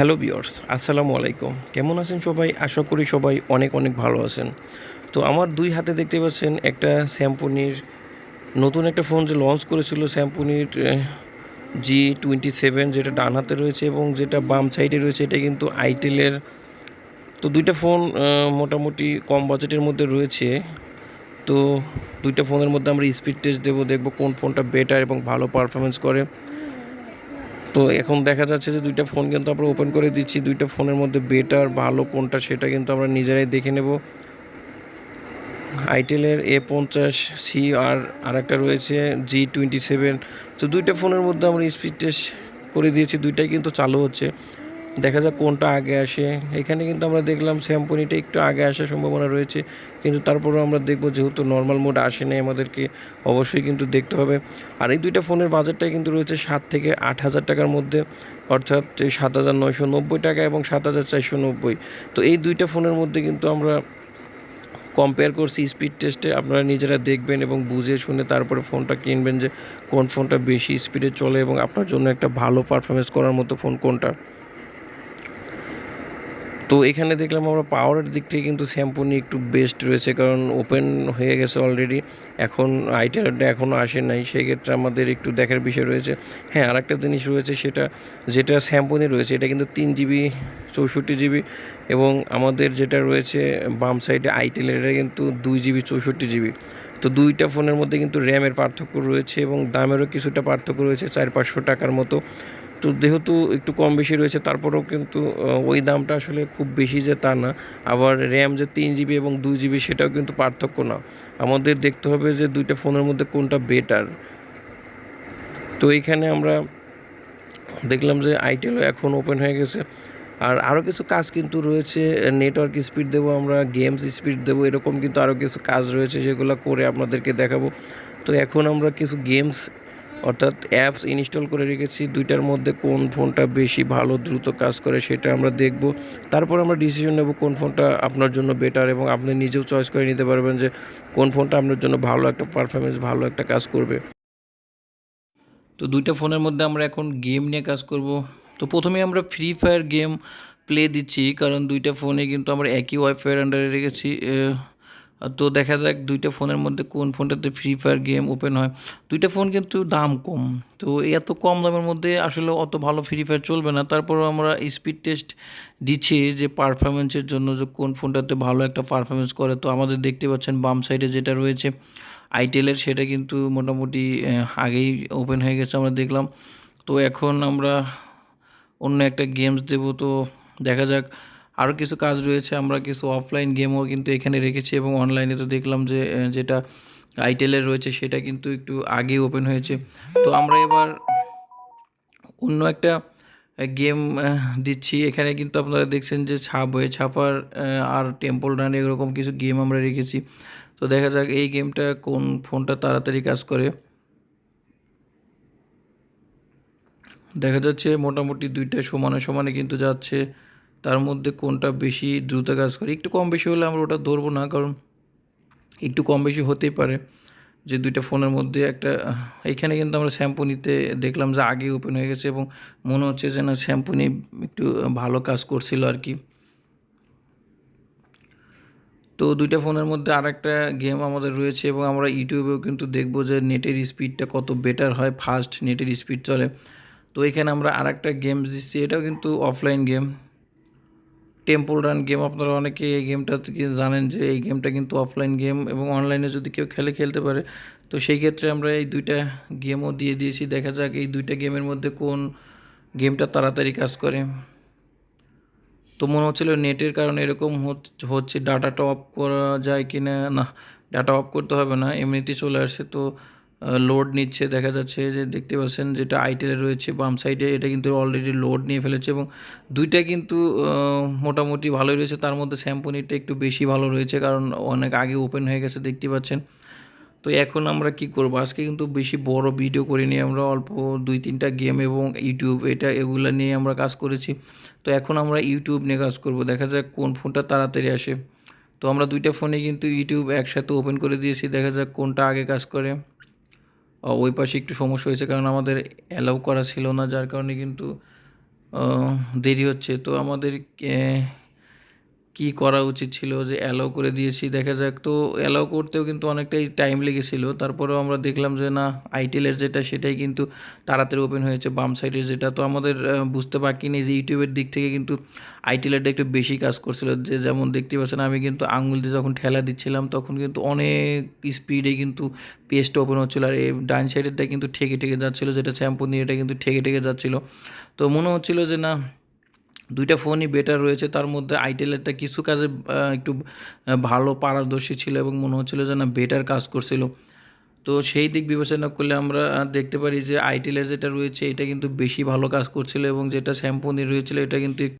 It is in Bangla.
হ্যালো বিয়র্স আসসালামু আলাইকুম কেমন আছেন সবাই? আশা করি সবাই অনেক অনেক ভালো আছেন। তো আমার দুই হাতে দেখতে পাচ্ছেন একটা স্যাম্পনির নতুন একটা ফোন যে লঞ্চ করেছিল স্যাম্পনির জি টোয়েন্টি সেভেন যেটা ডান হাতে রয়েছে এবং যেটা বাম সাইডে রয়েছে, এটা কিন্তু আইটেলের তো দুইটা ফোন মোটামুটি কম বাজেটের মধ্যে রয়েছে। তো দুইটা ফোনের মধ্যে আমরা স্পিড টেস্ট দেবো, দেখব কোন ফোনটা বেটার এবং ভালো পারফরমেন্স করে। তো এখন দেখা যাচ্ছে যে দুইটা ফোন কিন্তু আমরা ওপেন করে দিচ্ছি। দুইটা ফোনের মধ্যে বেটার ভালো কোনটা সেটা কিন্তু আমরা নিজেরাই দেখে নেব। আইটেলের এ পঞ্চাশ সি আর আরেকটা রয়েছে জি টোয়েন্টি সেভেন তো দুইটা ফোনের মধ্যে আমরা স্পিড টেস্ট করে দিয়েছি। দুইটাই কিন্তু চালু হচ্ছে। দেখা যাক কোনটা আগে আসে। এখানে কিন্তু আমরা দেখলাম স্যাম্পনিটা একটু আগে আসার সম্ভাবনা রয়েছে, কিন্তু তারপরেও আমরা দেখব যেহেতু নর্মাল মোড আসে নাই আমাদেরকে, অবশ্যই কিন্তু দেখতে হবে। আর এই দুইটা ফোনের বাজেটটা কিন্তু রয়েছে সাত থেকে আট হাজার টাকার মধ্যে, অর্থাৎ সাত হাজার নয়শো নব্বই টাকা এবং সাত হাজার চারশো নব্বই। তো এই দুইটা ফোনের মধ্যে কিন্তু আমরা কম্পেয়ার করছি স্পিড টেস্টে আপনারা নিজেরা দেখবেন এবং বুঝে শুনে তারপরে ফোনটা কিনবেন যে কোন ফোনটা বেশি স্পিডে চলে এবং আপনার জন্য একটা ভালো পারফরমেন্স করার মতো ফোন কোনটা। তো এখানে দেখলাম আমরা পাওয়ারের দিক থেকে কিন্তু স্যাম্পনি একটু বেস্ট রয়েছে, কারণ ওপেন হয়ে গেছে অলরেডি এখন আইটেলটা এখনও আসে নাই সেই ক্ষেত্রে আমাদের একটু দেখার বিষয় রয়েছে। হ্যাঁ আরেকটা জিনিস রয়েছে সেটা, যেটা স্যাম্পনি রয়েছে, এটা কিন্তু তিন জিবি চৌষট্টি জিবি এবং আমাদের যেটা রয়েছে বাম সাইডে আইটেলের এটা কিন্তু দুই জিবি চৌষট্টি জিবি তো দুইটা ফোনের মধ্যে কিন্তু র্যামের পার্থক্য রয়েছে এবং দামেরও কিছুটা পার্থক্য রয়েছে, চার পাঁচশো টাকার মতো। তো যেহেতু একটু কম বেশি রয়েছে, তারপরেও কিন্তু ওই দামটা আসলে খুব বেশি যে তা না। আবার র্যাম যে তিন জিবি এবং দুই জিবি সেটাও কিন্তু পার্থক্য না। আমাদের দেখতে হবে যে দুইটা ফোনের মধ্যে কোনটা বেটার তো এইখানে আমরা দেখলাম যে আইটেলও এখন ওপেন হয়ে গেছে। আর আরও কিছু কাজ কিন্তু রয়েছে নেটওয়ার্ক স্পিড দেবো আমরা গেমস স্পিড দেবো, এরকম কিন্তু আরও কিছু কাজ রয়েছে যেগুলো করে আপনাদেরকে দেখাবো। তো এখন আমরা কিছু গেমস অর্থাৎ অ্যাপস ইনস্টল করে রেখেছি, দুইটার মধ্যে কোন ফোনটা বেশি ভালো, দ্রুত কাজ করে সেটা আমরা দেখব। তারপর আমরা ডিসিশন নেব কোন ফোনটা আপনার জন্য বেটার এবং আপনি নিজেও চয়েস করে নিতে পারবেন যে কোন ফোনটা আপনার জন্য ভালো একটা পারফরমেন্স ভালো একটা কাজ করবে। তো দুইটা ফোনের মধ্যে আমরা এখন গেম নিয়ে কাজ করব। তো প্রথমে আমরা ফ্রি ফায়ার গেম প্লে দিচ্ছি, কারণ দুইটা ফোনে কিন্তু আমরা একই ওয়াইফাইয়ের আন্ডারে রেখেছি তো দেখা যাক দুইটা ফোনের মধ্যে কোন ফোনটাতে ফ্রি ফায়ার গেম ওপেন হয়। দুইটা ফোন কিন্তু দাম কম। তো এত কম দামের মধ্যে আসলে অত ভালো ফ্রি ফায়ার চলবে না। তারপরও আমরা স্পিড টেস্ট দিচ্ছি যে পারফরমেন্সের জন্য যে কোন ফোনটাতে ভালো একটা পারফরমেন্স করে। তো আমাদের দেখতে পাচ্ছেন বাম সাইডে যেটা রয়েছে আইটেলের সেটা কিন্তু মোটামুটি আগেই ওপেন হয়ে গেছে আমরা দেখলাম। তো এখন আমরা অন্য একটা গেমস দেব। তো দেখা যাক আরও কিছু কাজ রয়েছে, আমরা কিছু অফলাইন গেমও কিন্তু এখানে রেখেছি এবং অনলাইনে তো দেখলাম যে যেটা আইটেলের রয়েছে সেটা কিন্তু একটু আগেই ওপেন হয়েছে। তো আমরা এবার অন্য একটা গেম দিচ্ছি। এখানে কিন্তু আপনারা দেখছেন যে ছাপ হয়ে, ছাপার আর টেম্পল রান এরকম কিছু গেম আমরা রেখেছি। তো দেখা যাক এই গেমটা কোন ফোনটা তাড়াতাড়ি কাজ করে। দেখা যাচ্ছে মোটামুটি দুইটা সমানে সমানে কিন্তু যাচ্ছে। তার মধ্যে কোনটা বেশি দ্রুত কাজ করে? একটু কম বেশি হলে আমরা ওটা ধরবো না, কারণ একটু কম বেশি হতেই পারে যে দুইটা ফোনের মধ্যে একটা, এখানে কিন্তু আমরা শ্যাম্পু নিতে দেখলাম যে আগে ওপেন হয়ে গেছে এবং মনে হচ্ছে যে না শ্যাম্পু নিয়ে একটু ভালো কাজ করছিল আর কি। তো দুইটা ফোনের মধ্যে আরেকটা গেম আমাদের রয়েছে এবং আমরা ইউটিউবেও কিন্তু দেখব যে নেটের স্পিডটা কত বেটার হয় ফাস্ট নেটের স্পিড চলে। তো এখানে আমরা আরেকটা গেম দিচ্ছি, এটাও কিন্তু offline game temple run game আপনারা অনেকে এই গেমটা জানেন যে এই গেমটা কিন্তু অফলাইন গেম এবং অনলাইনে যদি কেউ খেলে, খেলতে পারে। তো সেই ক্ষেত্রে আমরা এই দুইটা গেমও দিয়ে দিয়েছি। দেখা যাক এই দুইটা গেমের মধ্যে কোন গেমটা তাড়াতাড়ি কাজ করে। তো মনে হচ্ছিল নেটের কারণে এরকম হচ- হচ্ছে ডাটাটা অফ করা যায় কি না না ডাটা অফ করতে হবে না, এমনিতেই চলে আসছে তো লোড নিচ্ছে। দেখা যাচ্ছে যে দেখতে পাচ্ছেন যেটা আইটেলে রয়েছে, বাম সাইডে এটা কিন্তু অলরেডি লোড নিয়ে ফেলেছে এবং দুইটা কিন্তু মোটামুটি ভালোই রয়েছে। তার মধ্যে স্যাম্পনিটা একটু বেশি ভালো রয়েছে কারণ অনেক আগে ওপেন হয়ে গেছে, দেখতে পাচ্ছেন। তো এখন আমরা কি করব? আজকে কিন্তু বেশি বড় ভিডিও করিনি আমরা, অল্প দুই তিনটা গেম এবং ইউটিউব এটা এগুলো নিয়ে আমরা কাজ করেছি। তো এখন আমরা ইউটিউব নিয়ে কাজ করব। দেখা যাক কোন ফোনটা তাড়াতাড়ি আসে। তো আমরা দুইটা ফোনে কিন্তু ইউটিউব একসাথে ওপেন করে দিয়েছি। দেখা যাক কোনটা আগে কাজ করে। ওই পাশে একটু সমস্যা হয়েছে কারণ আমাদের অ্যালাউ করা ছিল না, যার কারণে কিন্তু দেরি হচ্ছে। তো আমাদের কি করা উচিত ছিল যে অ্যালাউ করে দিয়েছি। দেখা যাক, তো অ্যালাউ করতেও কিন্তু অনেকটাই টাইম লেগেছিল। তারপরেও আমরা দেখলাম যে না আইটেলের যেটা, সেটাই কিন্তু তাড়াতাড়ি ওপেন হয়েছে বাম সাইডের যেটা। তো আমাদের বুঝতে বাকি নেই যে ইউটিউবের দিক থেকে কিন্তু আইটেলেরটা একটু বেশি কাজ করছিল। যে যেমন দেখতে পাচ্ছেন, আমি কিন্তু আঙুল দিয়ে যখন ঠেলা দিচ্ছিলাম, তখন কিন্তু অনেক স্পিডে কিন্তু পেজটা ওপেন হচ্ছিল। আর এই ডান সাইডেরটা কিন্তু ঠেকে ঠেকে যাচ্ছিল, যেটা শ্যাম্পু নিয়ে এটা কিন্তু ঠেকে ঠেকে যাচ্ছিল। তো মনে হচ্ছিল যে না দুইটা ফোনই বেটার রয়েছে। তার মধ্যে আইটেলেরটা কিছু কাজে একটু ভালো পারদর্শী ছিল এবং মনে হচ্ছিল যে না বেটার কাজ করছিল। তো সেই দিক বিবেচনা করলে আমরা দেখতে পারি যে আইটেলের যেটা রয়েছে, এটা কিন্তু বেশি ভালো কাজ করছিল এবং যেটা শ্যাম্পু নিয়ে রয়েছিল, এটা কিন্তু